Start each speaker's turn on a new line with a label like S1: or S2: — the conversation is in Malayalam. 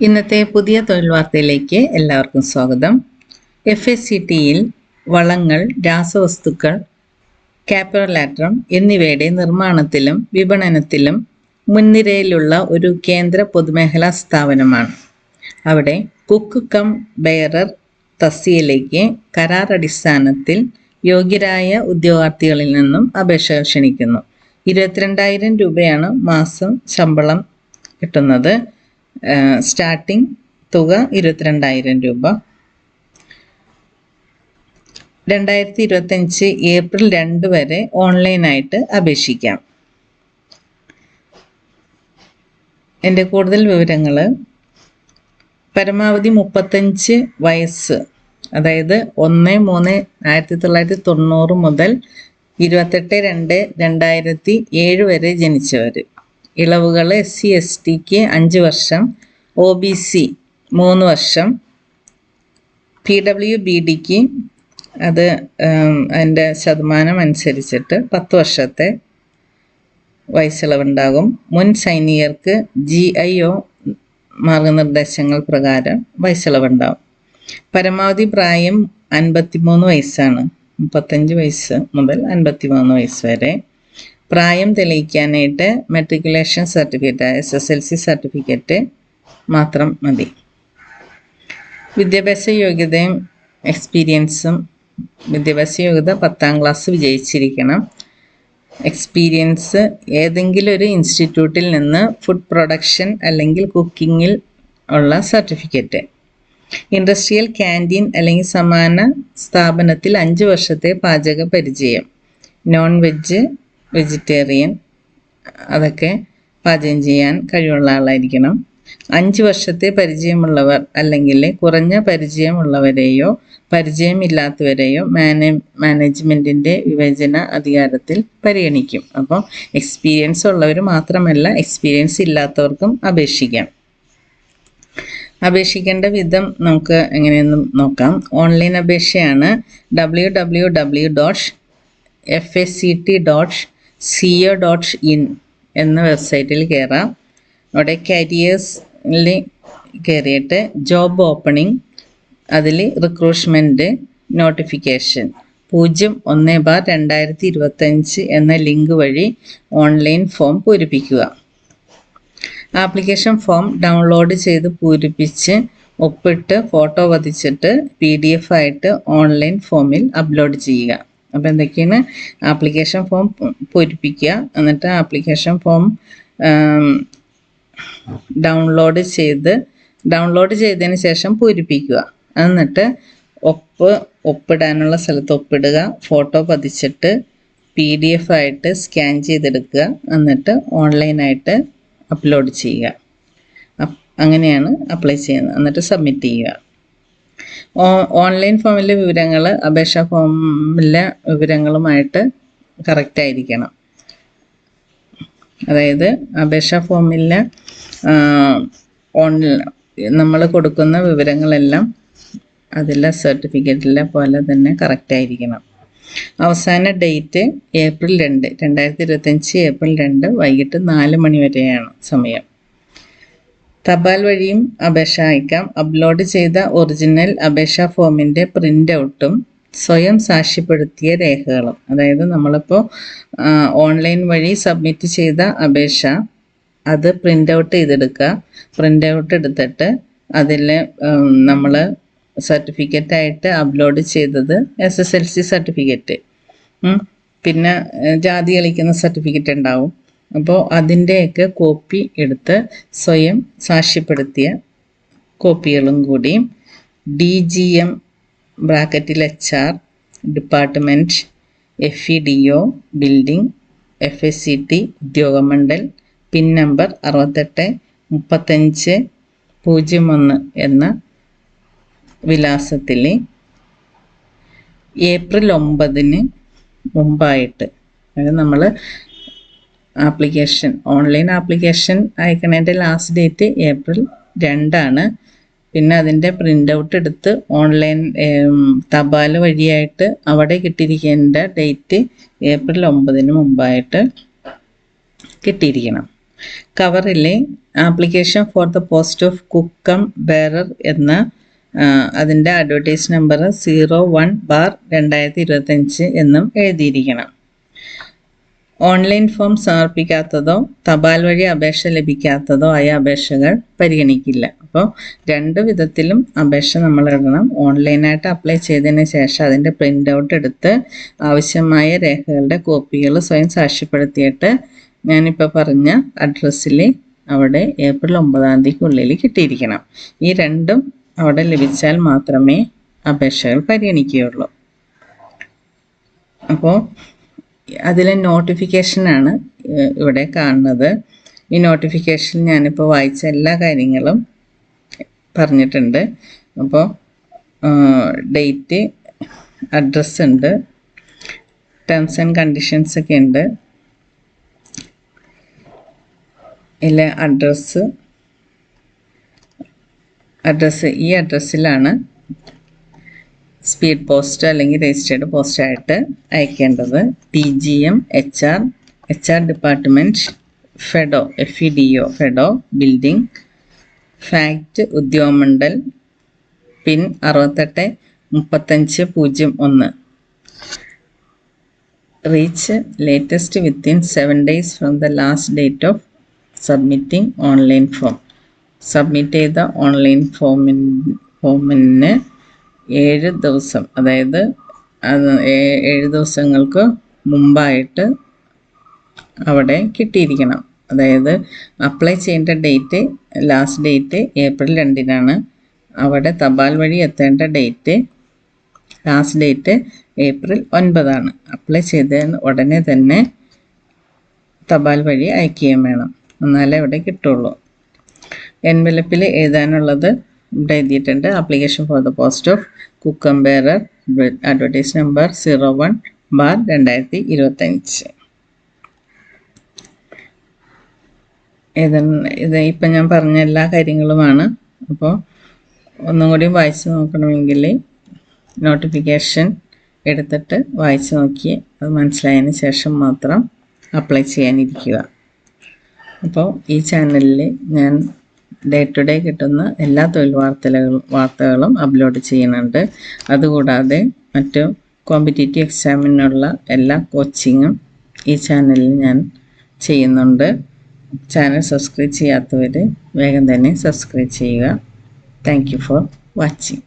S1: ഇന്നത്തെ പുതിയ തൊഴിൽ വാർത്തയിലേക്ക് എല്ലാവർക്കും സ്വാഗതം. എഫ് എസ് സി ടിയിൽ വളങ്ങൾ രാസവസ്തുക്കൾ കാപ്പറലാട്രം എന്നിവയുടെ നിർമ്മാണത്തിലും വിപണനത്തിലും മുൻനിരയിലുള്ള ഒരു കേന്ദ്ര പൊതുമേഖലാ സ്ഥാപനമാണ്. അവിടെ കുക്ക് കം ബെയറർ തസ്സിയിലേക്ക് കരാർ അടിസ്ഥാനത്തിൽ യോഗ്യരായ ഉദ്യോഗാർത്ഥികളിൽ നിന്നും അപേക്ഷ ക്ഷണിക്കുന്നു. ഇരുപത്തിരണ്ടായിരം രൂപയാണ് മാസം ശമ്പളം കിട്ടുന്നത്. സ്റ്റാർട്ടിംഗ് തുക ഇരുപത്തിരണ്ടായിരം രൂപ. രണ്ടായിരത്തി ഇരുപത്തഞ്ച് ഏപ്രിൽ രണ്ട് വരെ ഓൺലൈനായിട്ട് അപേക്ഷിക്കാം. എന്റെ കൂടുതൽ വിവരങ്ങൾ പരമാവധി മുപ്പത്തഞ്ച് വയസ്സ് അതായത് ഒന്ന് മൂന്ന് ആയിരത്തി തൊള്ളായിരത്തി തൊണ്ണൂറ് മുതൽ ഇരുപത്തെട്ട് രണ്ട് രണ്ടായിരത്തി ഏഴ് വരെ ജനിച്ചവർ ഇളവുകൾ എസ് സി എസ് ടിക്ക് അഞ്ച് വർഷം ഒ ബി സി മൂന്ന് വർഷം പി ഡബ്ല്യു ബി ഡിക്ക് അത് അതിന്റെ ശതമാനം അനുസരിച്ചിട്ട് പത്ത് വർഷത്തെ വയസ്സിളവുണ്ടാകും. മുൻ സൈനികർക്ക് ജി ഐ ഒ മാർഗനിർദ്ദേശങ്ങൾ പ്രകാരം വയസ്സിളവുണ്ടാകും. പരമാവധി പ്രായം അൻപത്തിമൂന്ന് വയസ്സാണ്. മുപ്പത്തഞ്ച് വയസ്സ് മുതൽ അൻപത്തിമൂന്ന് വയസ്സ് വരെ. പ്രായം തെളിയിക്കാനായിട്ട് matriculation certificate S S L C certificate മാത്രം മതി. വിദ്യാഭ്യാസ യോഗ്യതയും എക്സ്പീരിയൻസും വിദ്യാഭ്യാസ യോഗ്യത പത്താം ക്ലാസ് വിജയിച്ചിരിക്കണം. എക്സ്പീരിയൻസ് ഏതെങ്കിലും ഒരു ഇൻസ്റ്റിറ്റ്യൂട്ടിൽ നിന്ന് ഫുഡ് പ്രൊഡക്ഷൻ അല്ലെങ്കിൽ കുക്കിങ്ങിൽ ഉള്ള സർട്ടിഫിക്കറ്റ് ഇൻഡസ്ട്രിയൽ ക്യാന്റീൻ അല്ലെങ്കിൽ സമാന സ്ഥാപനത്തിൽ അഞ്ച് വർഷത്തെ പാചക പരിചയം. നോൺ വെജ് വെജിറ്റേറിയൻ അതൊക്കെ പാചകം ചെയ്യാൻ കഴിവുള്ള ആളായിരിക്കണം. അഞ്ച് വർഷത്തെ പരിചയമുള്ളവർ അല്ലെങ്കിൽ കുറഞ്ഞ പരിചയമുള്ളവരെയോ പരിചയമില്ലാത്തവരെയോ മാനേ മാനേജ്മെന്റിന്റെ വിവേചന അധികാരത്തിൽ പരിഗണിക്കും. അപ്പോൾ എക്സ്പീരിയൻസ് ഉള്ളവർ മാത്രമല്ല എക്സ്പീരിയൻസ് ഇല്ലാത്തവർക്കും അപേക്ഷിക്കാം. അപേക്ഷിക്കേണ്ട വിധം നമുക്ക് എങ്ങനെയൊന്നും നോക്കാം. Online അപേക്ഷയാണ് W W W dot F S C T dot C dot in എന്ന വെബ്സൈറ്റിൽ കയറാം അവിടെ കരിയേഴ്സിൽ കയറിയിട്ട് ജോബ് ഓപ്പണിംഗ് അതിൽ റിക്രൂട്ട്മെന്റ് നോട്ടിഫിക്കേഷൻ പൂജ്യം ഒന്ന് ബാർ രണ്ടായിരത്തി ഇരുപത്തഞ്ച് എന്ന ലിങ്ക് വഴി ഓൺലൈൻ ഫോം പൂരിപ്പിക്കുക. ആപ്ലിക്കേഷൻ ഫോം ഡൗൺലോഡ് ചെയ്ത് പൂരിപ്പിച്ച് ഒപ്പിട്ട് ഫോട്ടോ പതിച്ചിട്ട് പി ഡി എഫ് ആയിട്ട് ഓൺലൈൻ ഫോമിൽ അപ്ലോഡ് ചെയ്യുക. അപ്പോൾ എന്തൊക്കെയാണ്? ആപ്ലിക്കേഷൻ ഫോം പൂരിപ്പിക്കുക. എന്നിട്ട് ആപ്ലിക്കേഷൻ ഫോം ഡൗൺലോഡ് ചെയ്ത് ഡൗൺലോഡ് ചെയ്തതിന് ശേഷം പൂരിപ്പിക്കുക. എന്നിട്ട് ഒപ്പ് ഒപ്പിടാനുള്ള സ്ഥലത്ത് ഒപ്പിടുക. ഫോട്ടോ പതിച്ചിട്ട് പി ഡി എഫ് ആയിട്ട് സ്കാൻ ചെയ്തെടുക്കുക. എന്നിട്ട് ഓൺലൈനായിട്ട് അപ്ലോഡ് ചെയ്യുക. അങ്ങനെയാണ് അപ്ലൈ ചെയ്യുന്നത്. എന്നിട്ട് സബ്മിറ്റ് ചെയ്യുക. ഓൺലൈൻ ഫോമിലെ വിവരങ്ങൾ അപേക്ഷാ ഫോമിലെ വിവരങ്ങളുമായിട്ട് കറക്റ്റ് ആയിരിക്കണം. അതായത് അപേക്ഷാ ഫോമിലെ ഓൺലൈ നമ്മൾ കൊടുക്കുന്ന വിവരങ്ങളെല്ലാം അതിലെ സർട്ടിഫിക്കറ്റിലെ പോലെ തന്നെ കറക്റ്റ് ആയിരിക്കണം. അവസാന ഡേറ്റ് ഏപ്രിൽ രണ്ട് രണ്ടായിരത്തി ഇരുപത്തഞ്ച് ഏപ്രിൽ രണ്ട് വൈകിട്ട് നാല് മണി വരെയാണ് സമയം. തപാൽ വഴിയും അപേക്ഷ അയക്കാം. അപ്ലോഡ് ചെയ്ത ഒറിജിനൽ അപേക്ഷാ ഫോമിന്റെ പ്രിന്റ് ഔട്ടും സ്വയം സാക്ഷ്യപ്പെടുത്തിയ രേഖകളും. അതായത് നമ്മളിപ്പോൾ ഓൺലൈൻ വഴി സബ്മിറ്റ് ചെയ്ത അപേക്ഷ അത് പ്രിന്റ് ഔട്ട് ചെയ്തെടുക്കുക. പ്രിന്റ് ഔട്ട് എടുത്തിട്ട് അതിൽ നമ്മൾ സർട്ടിഫിക്കറ്റായിട്ട് അപ്ലോഡ് ചെയ്തത് S S L C certificate. പിന്നെ ജാതി കളിക്കുന്ന സർട്ടിഫിക്കറ്റ് ഉണ്ടാവും. അപ്പോൾ അതിന്റെയൊക്കെ കോപ്പി എടുത്ത് സ്വയം സാക്ഷ്യപ്പെടുത്തിയ കോപ്പികളും കൂടി. ഡി ജി എം ബ്രാക്കറ്റിൽ H R department F E D O building F S C T Udyogamandal pin number അറുപത്തെട്ട് മുപ്പത്തഞ്ച് പൂജ്യം ഒന്ന് എന്ന വിലാസത്തിൽ ഏപ്രിൽ ഒമ്പതിന് മുമ്പായിട്ട്. അതായത് നമ്മൾ ആപ്ലിക്കേഷൻ ഓൺലൈൻ ആപ്ലിക്കേഷൻ അയക്കണതിന്റെ ലാസ്റ്റ് ഡേറ്റ് ഏപ്രിൽ രണ്ടാണ്. പിന്നെ അതിന്റെ പ്രിന്റ് ഔട്ട് എടുത്ത് ഓൺലൈൻ തപാൽ വഴിയായിട്ട് അവിടെ കിട്ടിയിരിക്കേണ്ട ഡേറ്റ് ഏപ്രിൽ ഒമ്പതിന് മുമ്പായിട്ട് കിട്ടിയിരിക്കണം. കവറിലെ application for the post of cook cum bearer എന്ന അതിന്റെ advertise number zero one bar രണ്ടായിരത്തി ഇരുപത്തഞ്ച് എന്നും എഴുതിയിരിക്കണം. ഓൺലൈൻ ഫോം സമർപ്പിക്കാത്തതോ തപാൽ വഴി അപേക്ഷ ലഭിക്കാത്തതോ ആയ അപേക്ഷകൾ പരിഗണിക്കില്ല. അപ്പോൾ രണ്ട് വിധത്തിലും അപേക്ഷ നമ്മൾ ഇടണം. ഓൺലൈനായിട്ട് അപ്ലൈ ചെയ്തതിന് ശേഷം അതിന്റെ പ്രിന്റ് ഔട്ട് എടുത്ത് ആവശ്യമായ രേഖകളുടെ കോപ്പികൾ സ്വയം സാക്ഷ്യപ്പെടുത്തിയിട്ട് ഞാനിപ്പോൾ പറഞ്ഞ അഡ്രസ്സിൽ അവിടെ ഏപ്രിൽ ഒമ്പതാം തീയതിക്കുള്ളിൽ കിട്ടിയിരിക്കണം. ഈ രണ്ടും അവിടെ ലഭിച്ചാൽ മാത്രമേ അപേക്ഷകൾ പരിഗണിക്കുകയുള്ളൂ. അപ്പോൾ അതിലെ നോട്ടിഫിക്കേഷനാണ് ഇവിടെ കാണുന്നത്. ഈ നോട്ടിഫിക്കേഷൻ ഞാനിപ്പോൾ വായിച്ച എല്ലാ കാര്യങ്ങളും പറഞ്ഞിട്ടുണ്ട്. അപ്പോൾ ഡേറ്റ് അഡ്രസ് ഉണ്ട്. ടേംസ് ആൻഡ് കണ്ടീഷൻസ് ഒക്കെ ഉണ്ട്. ഇല്ല അഡ്രസ്സ് അഡ്രസ്സ് ഈ അഡ്രസ്സിലാണ് സ്പീഡ് പോസ്റ്റ് അല്ലെങ്കിൽ രജിസ്റ്റേർഡ് പോസ്റ്റായിട്ട് അയക്കേണ്ടത് T G M H R H R department FEDO F E D O FEDO building FACT Udyogamandal pin അറുപത്തെട്ട് മുപ്പത്തഞ്ച് പൂജ്യം ഒന്ന്. Reach latest within seven days from the last date of submitting online form submit ചെയ്ത ഓൺലൈൻ ഫോമിൻ ഫോമിന് ഏഴ് ദിവസം. അതായത് അത് ഏഴ് ദിവസങ്ങൾക്ക് മുമ്പായിട്ട് അവിടെ കിട്ടിയിരിക്കണം. അതായത് അപ്ലൈ ചെയ്യേണ്ട ഡേറ്റ് ലാസ്റ്റ് ഡേറ്റ് ഏപ്രിൽ രണ്ടിനാണ്. അവിടെ തപാൽ വഴി എത്തേണ്ട ഡേറ്റ് ലാസ്റ്റ് ഡേറ്റ് ഏപ്രിൽ ഒൻപതാണ്. അപ്ലൈ ചെയ്ത ഉടനെ തന്നെ തപാൽ വഴി അയക്കുകയും വേണം. എന്നാലേ അവിടെ കിട്ടുള്ളൂ. എൻവലപ്പിൽ എഴുതാനുള്ളത് ഇവിടെ എഴുതിയിട്ടുണ്ട് application for the post of cook cum bearer advertise number zero one bar രണ്ടായിരത്തി ഇരുപത്തഞ്ച് ഇത് ഇപ്പം ഞാൻ പറഞ്ഞ എല്ലാ കാര്യങ്ങളുമാണ്. അപ്പോൾ ഒന്നും കൂടി വായിച്ച് നോക്കണമെങ്കിൽ നോട്ടിഫിക്കേഷൻ എടുത്തിട്ട് വായിച്ച് നോക്കി. അത് മനസ്സിലായതിന് ശേഷം മാത്രം അപ്ലൈ ചെയ്യാനിരിക്കുക. അപ്പോൾ ഈ ചാനലിൽ ഞാൻ ഡേ ടു ഡേ കിട്ടുന്ന എല്ലാ തൊഴിൽ വാർത്തകളും വാർത്തകളും അപ്ലോഡ് ചെയ്യുന്നുണ്ട്. അതുകൂടാതെ മറ്റു കോമ്പറ്റേറ്റീവ് എക്സാമിനുള്ള എല്ലാ കോച്ചിങ്ങും ഈ ചാനലിൽ ഞാൻ ചെയ്യുന്നുണ്ട്. ചാനൽ സബ്സ്ക്രൈബ് ചെയ്യാത്തവർ വേഗം തന്നെ സബ്സ്ക്രൈബ് ചെയ്യുക. Thank for watching